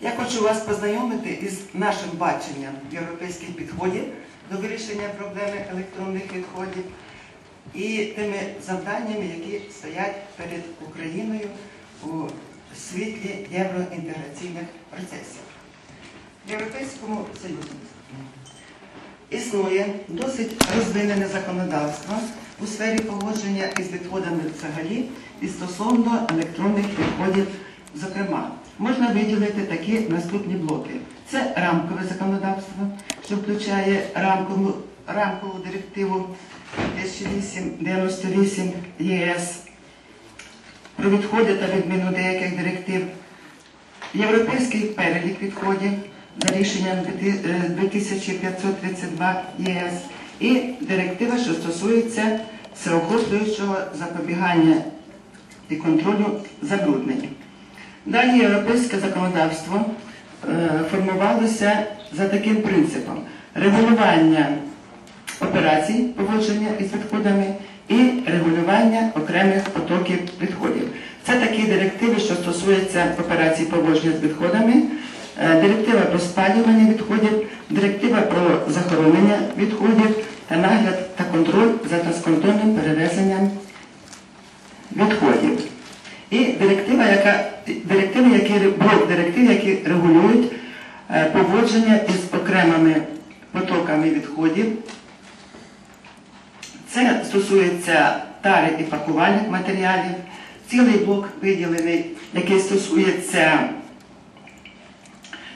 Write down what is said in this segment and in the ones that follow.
Я хочу вас познайомити із нашим баченням європейських підходів до вирішення проблеми електронних відходів і тими завданнями, які стоять перед Україною у світлі євроінтеграційних процесів. В Європейському Союзі існує досить розвинене законодавство у сфері поводження із відходами взагалі і стосовно електронних відходів, зокрема. Можна виділити такі наступні блоки. Це рамкове законодавство, що включає рамкову, рамкову директиву 1898 ЄС про відходи та відміну деяких директив, Європейський перелік відходів за рішенням 2532 ЄС і директива, що стосується всеохоплюючого запобігання і контролю забруднення. Далі європейське законодавство е, формувалося за таким принципом регулювання операцій поводження із відходами і регулювання окремих потоків відходів. Це такі директиви, що стосуються операцій поводження з відходами, е, директива про спалювання відходів, директива про захоронення відходів та нагляд та контроль за транскордонним перевезенням відходів. І директива, яка, директиви, які, блок які регулюють е, поводження із окремими потоками відходів. Це стосується тари і пакувальних матеріалів, цілий блок виділений, який стосується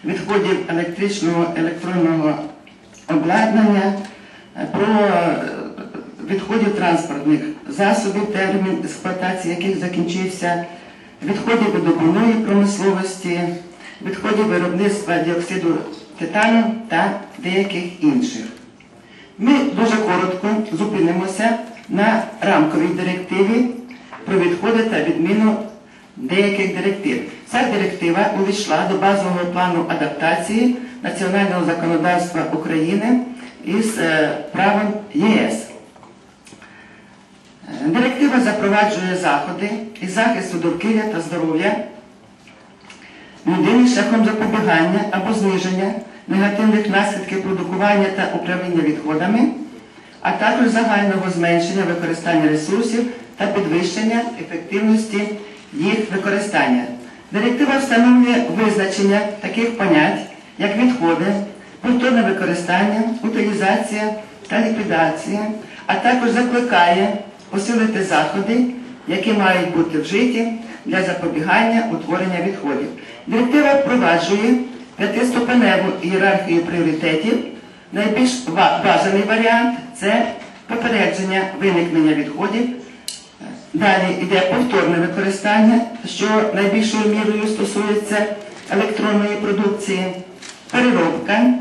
відходів електричного електронного обладнання, е, про е, відходів транспортних засобів, термін експлуатації яких закінчився, відходів видобувної промисловості, відходів виробництва діоксиду титану та деяких інших. Ми дуже коротко зупинимося на рамковій директиві про відходи та відміну деяких директив. Ця директива увійшла до базового плану адаптації національного законодавства України із е, правом ЄС. Е, Директива запроваджує заходи із захисту довкілля та здоров'я людини шляхом запобігання або зниження негативних наслідків продукування та управління відходами, а також загального зменшення використання ресурсів та підвищення ефективності їх використання. Директива встановлює визначення таких понять, як відходи, повторне використання, утилізація та ліквідація, а також закликає посилити заходи, які мають бути вжиті для запобігання утворення відходів. Директива впроваджує п'ятиступеневу ієрархію пріоритетів. Найбільш бажаний варіант це попередження виникнення відходів. Далі йде повторне використання, що найбільшою мірою стосується електронної продукції, переробка,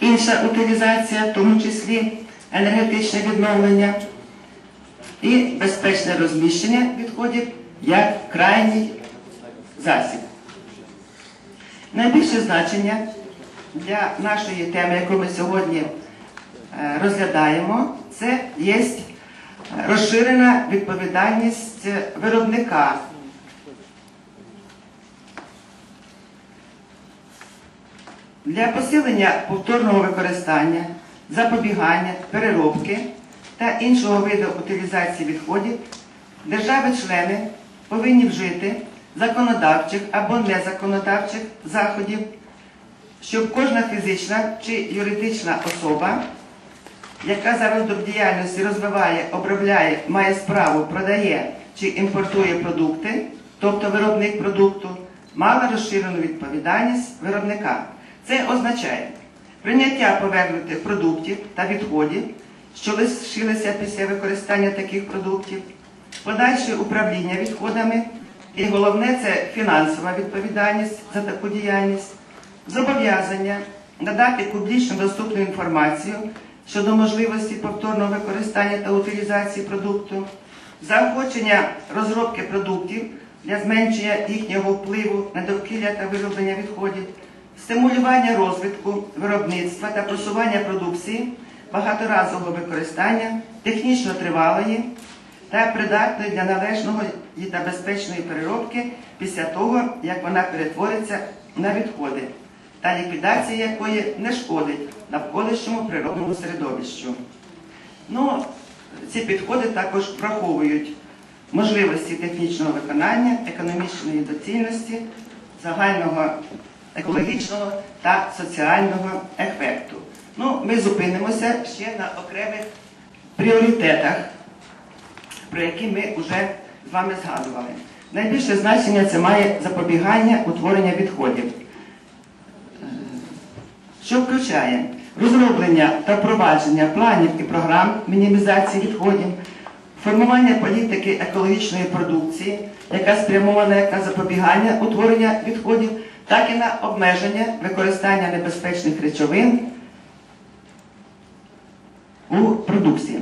інша утилізація, в тому числі енергетичне відновлення і безпечне розміщення відходів як крайній засіб. Найбільше значення для нашої теми, яку ми сьогодні е, розглядаємо, це є розширена відповідальність виробника. Для посилення повторного використання, запобігання, переробки та іншого виду утилізації відходів держави-члени повинні вжити законодавчих або незаконодавчих заходів, щоб кожна фізична чи юридична особа, яка за родом діяльності розвиває, обробляє, має справу, продає чи імпортує продукти, тобто виробник продукту, мала розширену відповідальність виробника. Це означає прийняття повернутих продуктів та відходів, що лишилися після використання таких продуктів, подальше управління відходами, і головне це фінансова відповідальність за таку діяльність, зобов'язання надати публічно доступну інформацію щодо можливості повторного використання та утилізації продукту, заохочення розробки продуктів для зменшення їхнього впливу на довкілля та вироблення відходів, стимулювання розвитку, виробництва та просування продукції багаторазового використання, технічно тривалої, та придатною для належного та безпечної переробки після того, як вона перетвориться на відходи, та ліквідація якої не шкодить навколишньому природному середовищу. Ну, ці підходи також враховують можливості технічного виконання, економічної доцільності, загального екологічного та соціального ефекту. Ну, ми зупинимося ще на окремих пріоритетах, про які ми вже з вами згадували. Найбільше значення це має запобігання утворення відходів, що включає розроблення та впровадження планів і програм мінімізації відходів, формування політики екологічної продукції, яка спрямована як на запобігання утворення відходів, так і на обмеження використання небезпечних речовин у продукції.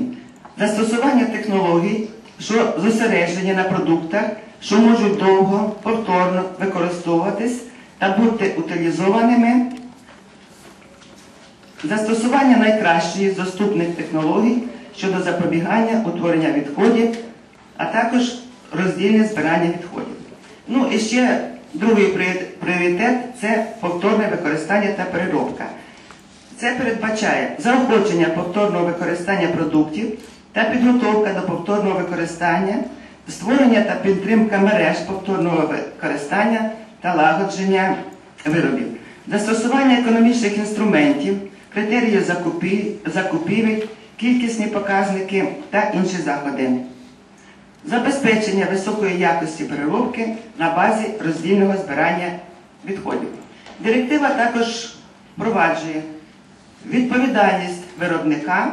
Застосування технологій, що зосереджені на продуктах, що можуть довго, повторно використовуватись та бути утилізованими. Застосування найкращої з доступних технологій щодо запобігання утворення відходів, а також роздільне збирання відходів. Ну і ще другий пріоритет це повторне використання та переробка. Це передбачає заохочення повторного використання продуктів та підготовка до повторного використання, створення та підтримка мереж повторного використання та лагодження виробів, застосування економічних інструментів, критерії закупівель, кількісні показники та інші заходи. Забезпечення високої якості переробки на базі роздільного збирання відходів. Директива також впроваджує відповідальність виробника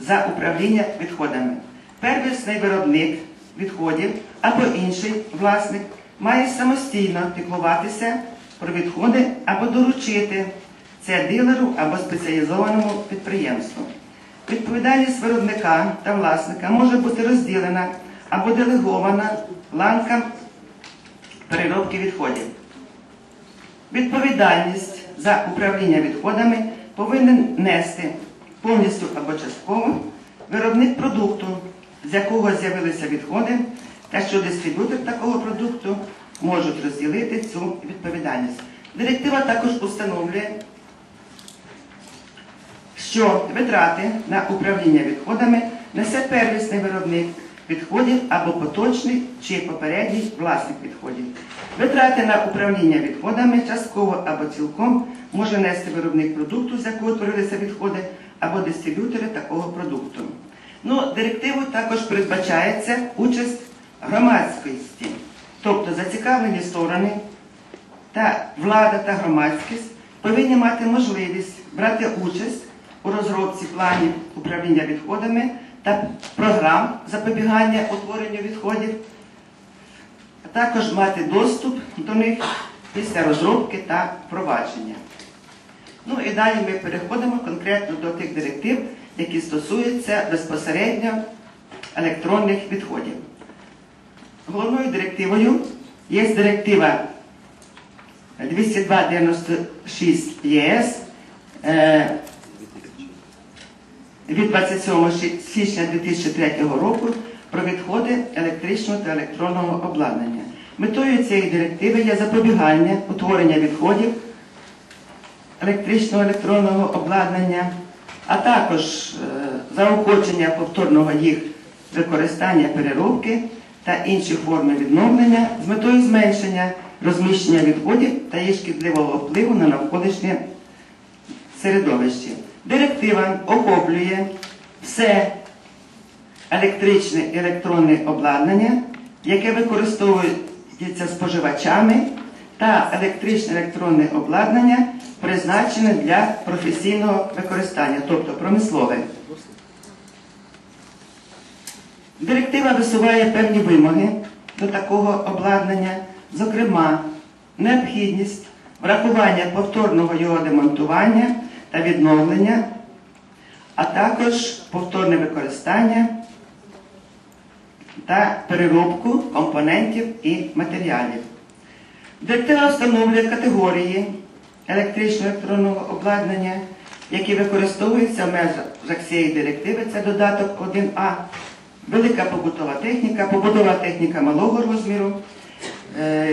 за управління відходами. Первісний виробник відходів або інший власник має самостійно піклуватися про відходи або доручити це дилеру або спеціалізованому підприємству. Відповідальність виробника та власника може бути розділена або делегована ланкам переробки відходів. Відповідальність за управління відходами повинен нести повністю або частково виробник продукту, з якого з'явилися відходи, та що дистриб'ютор такого продукту можуть розділити цю відповідальність. Директива також установлює, що витрати на управління відходами несе первісний виробник відходів або поточний чи попередній власник відходів. Витрати на управління відходами частково або цілком може нести виробник продукту, з якого творилися відходи, або дистриб'ютори такого продукту. Ну, директивою також передбачається участь громадськості, тобто зацікавлені сторони та влада та громадськість повинні мати можливість брати участь у розробці планів управління відходами та програм запобігання утворенню відходів, а також мати доступ до них після розробки та впровадження. Ну і далі ми переходимо конкретно до тих директив, які стосуються безпосередньо електронних відходів. Головною директивою є директива 20296 ЄС е, від 27 січня 2003 року про відходи електричного та електронного обладнання. Метою цієї директиви є запобігання утворення відходів електричного електронного обладнання, а також е, заохочення повторного їх використання переробки та інші форми відновлення з метою зменшення розміщення відходів та їх шкідливого впливу на навколишнє середовище. Директива охоплює все електричне і електронне обладнання, яке використовується споживачами, та електричне електронне обладнання, призначене для професійного використання, тобто промислове. Директива висуває певні вимоги до такого обладнання, зокрема, необхідність врахування повторного його демонтування та відновлення, а також повторне використання та переробку компонентів і матеріалів. Директива встановлює категорії електричного електронного обладнання, які використовуються в межах цієї директиви, це додаток 1А велика побутова техніка, побутова техніка малого розміру,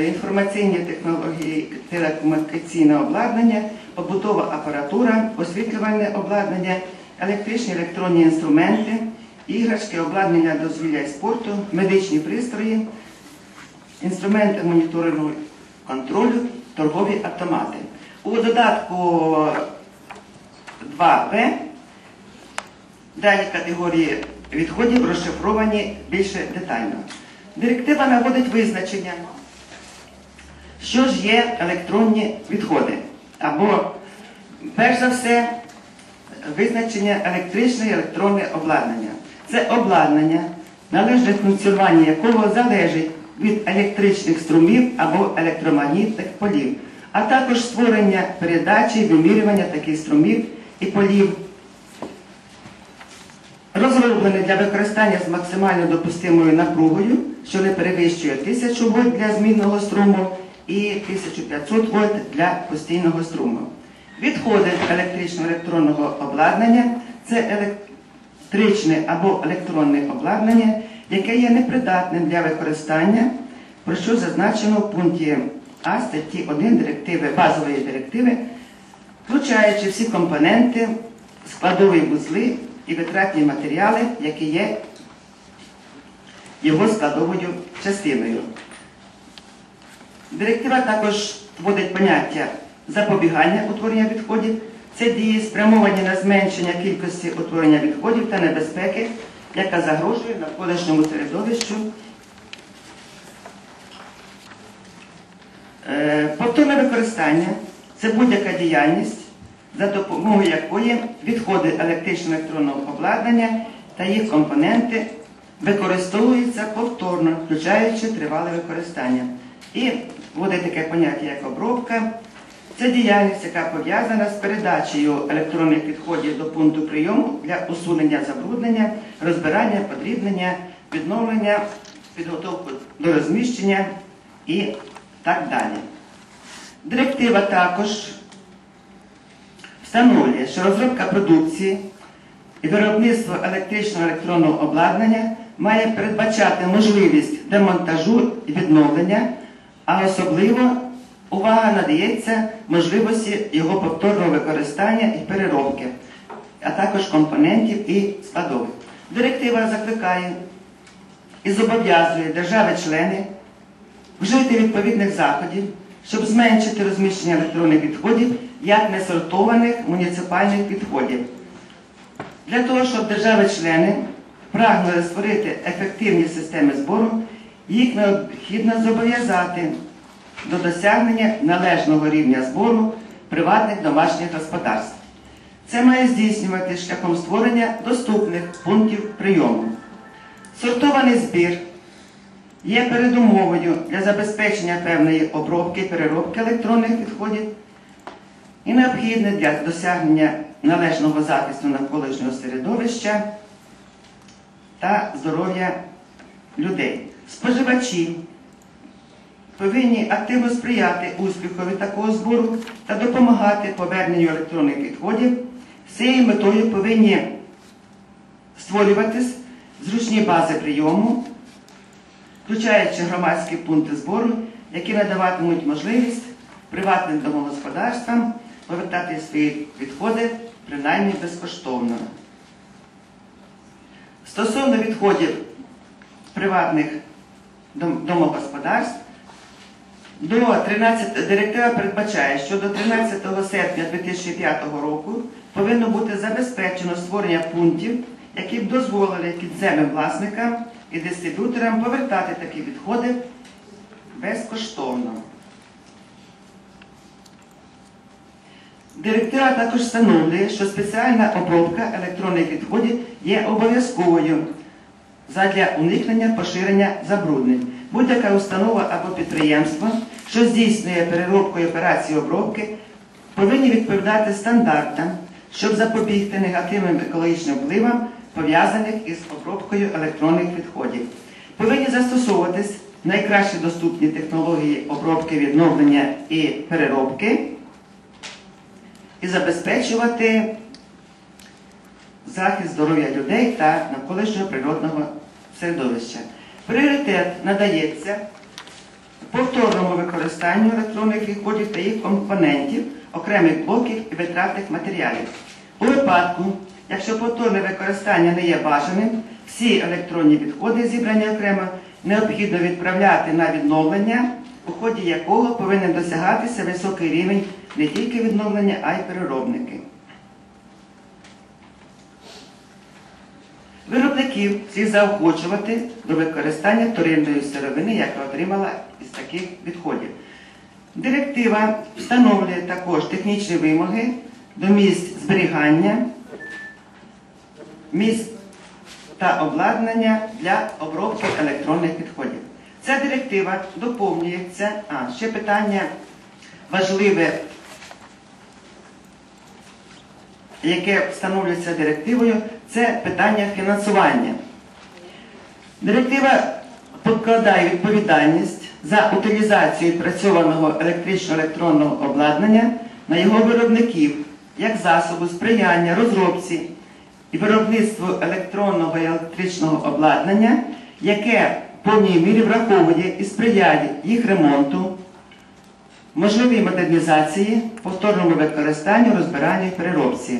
інформаційні технології, телекомунікаційне обладнання, побутова апаратура, освітлювальне обладнання, електричні електронні інструменти, іграшки, обладнання дозвілля і спорту, медичні пристрої, інструменти моніторингу контролю, торгові автомати. У додатку 2Б дані категорії відходів розшифровані більше детально. Директива наводить визначення, що ж є електронні відходи. Або, перш за все, визначення електричне і електронне обладнання. Це обладнання, належне функціонування якого залежить від електричних струмів або електромагнітних полів, а також створення передачі і вимірювання таких струмів і полів розроблений для використання з максимально допустимою напругою, що не перевищує 1000 вольт для змінного струму і 1500 вольт для постійного струму. Відходи електрично-електронного обладнання це електричне або електронне обладнання, яке є непридатним для використання, про що зазначено в пункті А статті 1 директиви, базової директиви, включаючи всі компоненти, складові вузли і витратні матеріали, які є його складовою частиною. Директива також вводить поняття запобігання утворення відходів. Це дії спрямовані на зменшення кількості утворення відходів та небезпеки, яка загрожує навколишньому середовищу. Е, Повторне використання це будь-яка діяльність, за допомогою якої відходи електрично-електронного обладнання та їх компоненти використовуються повторно, включаючи тривале використання. І вводить таке поняття, як обробка. Це діяльність, яка пов'язана з передачею електронних відходів до пункту прийому для усунення забруднення, розбирання, подрібнення, відновлення, підготовку до розміщення і так далі. Директива також встановлює, що розробка продукції і виробництво електричного електронного обладнання має передбачати можливість демонтажу і відновлення, а особливо увага надається можливості його повторного використання і переробки, а також компонентів і складових. Директива закликає і зобов'язує держави-члени вжити відповідних заходів, щоб зменшити розміщення електронних відходів як несортованих муніципальних відходів. Для того, щоб держави-члени прагнули створити ефективні системи збору, їх необхідно зобов'язати до досягнення належного рівня збору приватних домашніх господарств. Це має здійснювати шляхом створення доступних пунктів прийому. Сортований збір є передумовою для забезпечення певної обробки переробки електронних відходів і необхідне для досягнення належного захисту навколишнього середовища та здоров'я людей. Споживачі повинні активно сприяти успіхові такого збору та допомагати поверненню електронних відходів. З цією метою повинні створюватись зручні бази прийому, включаючи громадські пункти збору, які надаватимуть можливість приватним домогосподарствам повертати свої відходи принаймні безкоштовно. Стосовно відходів приватних домогосподарств, до 13, директива передбачає, що до 13 серпня 2005 року повинно бути забезпечено створення пунктів, які б дозволили підземним власникам і дистриб'юторам повертати такі відходи безкоштовно. Директива також встановлює, що спеціальна обробка електронних відходів є обов'язковою задля уникнення поширення забруднень. Будь-яка установа або підприємство, що здійснює переробку і операції обробки, повинні відповідати стандартам, щоб запобігти негативним екологічним впливам, пов'язаних із обробкою електронних відходів. Повинні застосовуватись найкращі доступні технології обробки, відновлення і переробки і забезпечувати захист здоров'я людей та навколишнього природного середовища. Пріоритет надається повторному використанню електронних відходів та їх компонентів, окремих блоків і витратних матеріалів. У випадку, якщо повторне використання не є бажаним, всі електронні відходи, зібрані окремо, необхідно відправляти на відновлення, у ході якого повинен досягатися високий рівень не тільки відновлення, а й переробники. Виробників слід заохочувати до використання вторинної сировини, яка отримала із таких відходів. Директива встановлює також технічні вимоги до місць зберігання, місць та обладнання для обробки електронних відходів. Ця директива доповнюється, а ще питання важливе яке встановлюється директивою, це питання фінансування. Директива покладає відповідальність за утилізацію відпрацьованого електрично-електронного обладнання на його виробників як засобу сприяння розробці і виробництву електронного і електричного обладнання, яке в повній мірі враховує і сприяє їх ремонту, можливій модернізації, повторному використанню, розбиранню і переробці.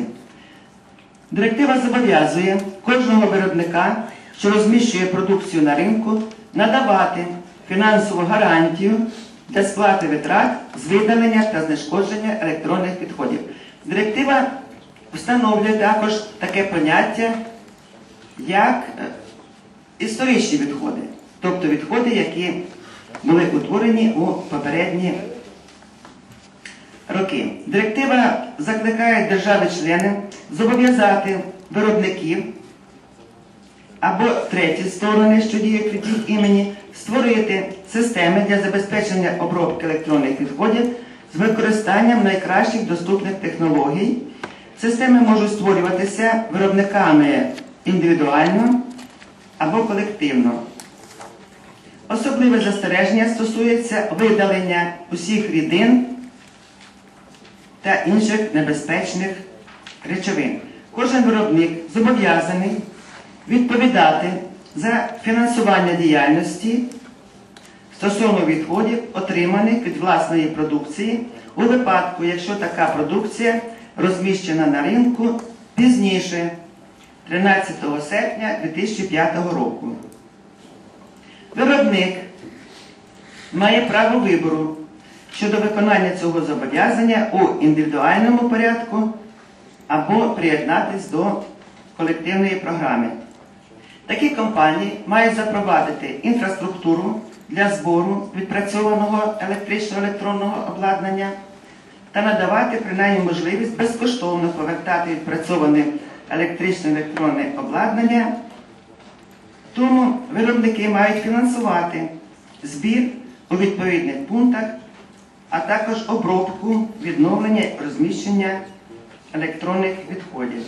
Директива зобов'язує кожного виробника, що розміщує продукцію на ринку, надавати фінансову гарантію для сплати витрат з видалення та знешкодження електронних відходів. Директива встановлює також таке поняття, як е, історичні відходи, тобто відходи, які були утворені у попередні роки. Директива закликає держави-члени зобов'язати виробників або треті сторони, що діють від їх імені, створити системи для забезпечення обробки електронних відходів з використанням найкращих доступних технологій. Системи можуть створюватися виробниками індивідуально або колективно. Особливе застереження стосується видалення усіх рідин та інших небезпечних речовин. Кожен виробник зобов'язаний відповідати за фінансування діяльності стосовно відходів, отриманих від власної продукції, у випадку, якщо така продукція розміщена на ринку пізніше 13 серпня 2005 року. Виробник має право вибору щодо виконання цього зобов'язання у індивідуальному порядку або приєднатись до колективної програми. Такі компанії мають запровадити інфраструктуру для збору відпрацьованого електрично-електронного обладнання та надавати принаймні можливість безкоштовно повертати відпрацьоване електрично-електронне обладнання. Тому виробники мають фінансувати збір у відповідних пунктах, а також обробку, відновлення розміщення електронних відходів.